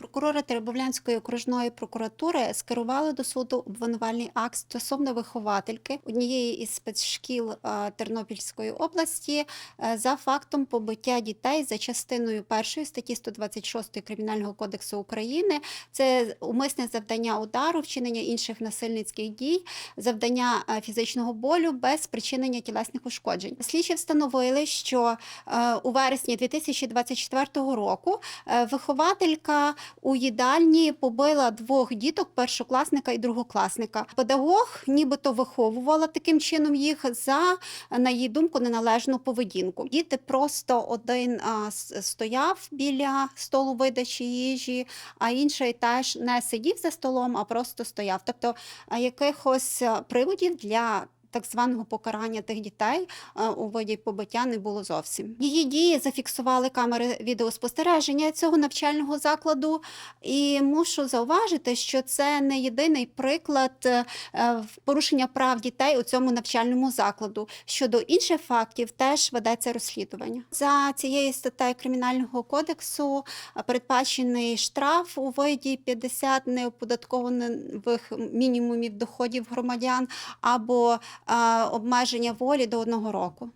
Прокурори Теребовлянської окружної прокуратури скерували до суду обвинувальний акт стосовно виховательки однієї із спецшкіл е, Тернопільської області е, за фактом побиття дітей за частиною першої статті 126 Кримінального кодексу України. Це умисне завдання удару, вчинення інших насильницьких дій, завдання е, фізичного болю без спричинення тілесних ушкоджень. Слідчі встановили, що у вересні 2024 року вихователька у їдальні побила двох діток, першокласника і другокласника. Педагог нібито виховувала таким чином їх за, на її думку, неналежну поведінку. Діти просто один стояв біля столу видачі їжі, а інший теж не сидів за столом, а просто стояв. Тобто якихось приводів для так званого покарання тих дітей е, у виді побиття не було зовсім. Її дії зафіксували камери відеоспостереження цього навчального закладу, і мушу зауважити, що це не єдиний приклад е, е, порушення прав дітей у цьому навчальному закладу. Щодо інших фактів, теж ведеться розслідування. За цією статтею кримінального кодексу передбачений штраф у виді 50 неоподаткованих мінімумів доходів громадян або обмеження волі до одного року.